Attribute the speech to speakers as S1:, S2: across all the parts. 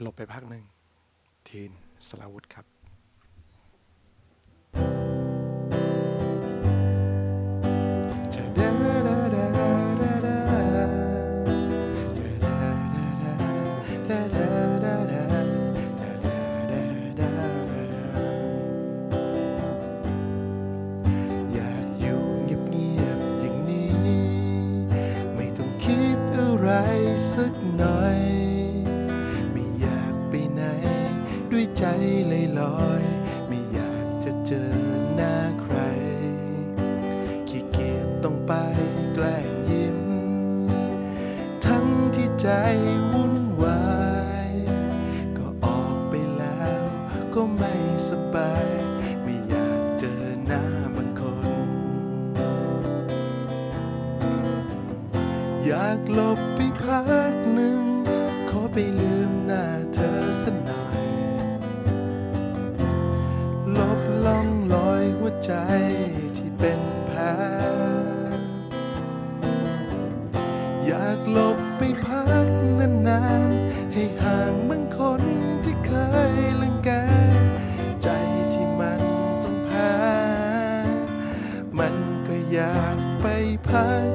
S1: หลบไปพักหนึ่ง ทีนสลาวุธครับอยากอย ด้วยใจลอยๆไม่อยากจะเจอหน้าใคร ขี้เกียจต้องไปแกล้งยิ้ม ทั้งที่ใจวุ่นวาย ก็ออกไปแล้วก็ไม่สบาย ไม่อยากเจอหน้าบางคน อยากหลบไปพักหนึ่งขอไปลื อยากไปพัก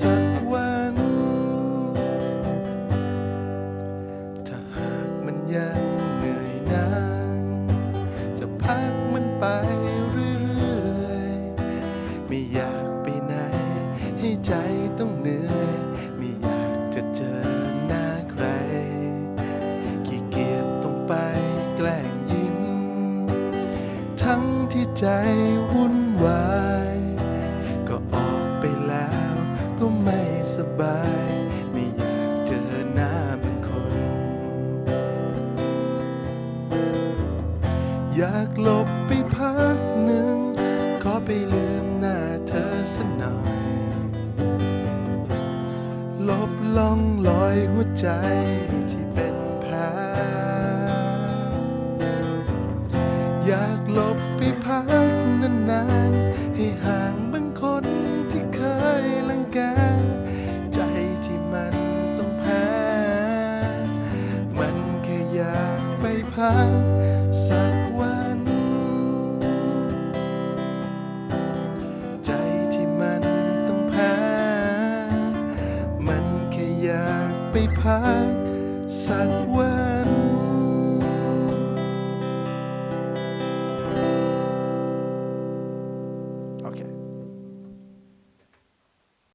S1: สักวัน ถ้าหากมันยังเหนื่อยนานจะพักมันไปเรื่อยๆ ไม่อยากไปไหน ให้ใจต้องเหนื่อย ไม่อยากจะเจอหน้าใคร ขี้เกียจต้องไปแกล้งยิ้ม ทั้งที่ใจวุ่นวาย บาย ไม่อยากเจอหน้าบางคน อยากหลบไปพักหนึ่ง ขอไปลืมหน้าเธอสักหน่อยลบล่องลอยหัวใจที่เป็นแผลอยากหลบไปพักนานๆให้หาง สักวัน ใจที่มันต้องแพ้ มันแค่อยากไปพักสักวัน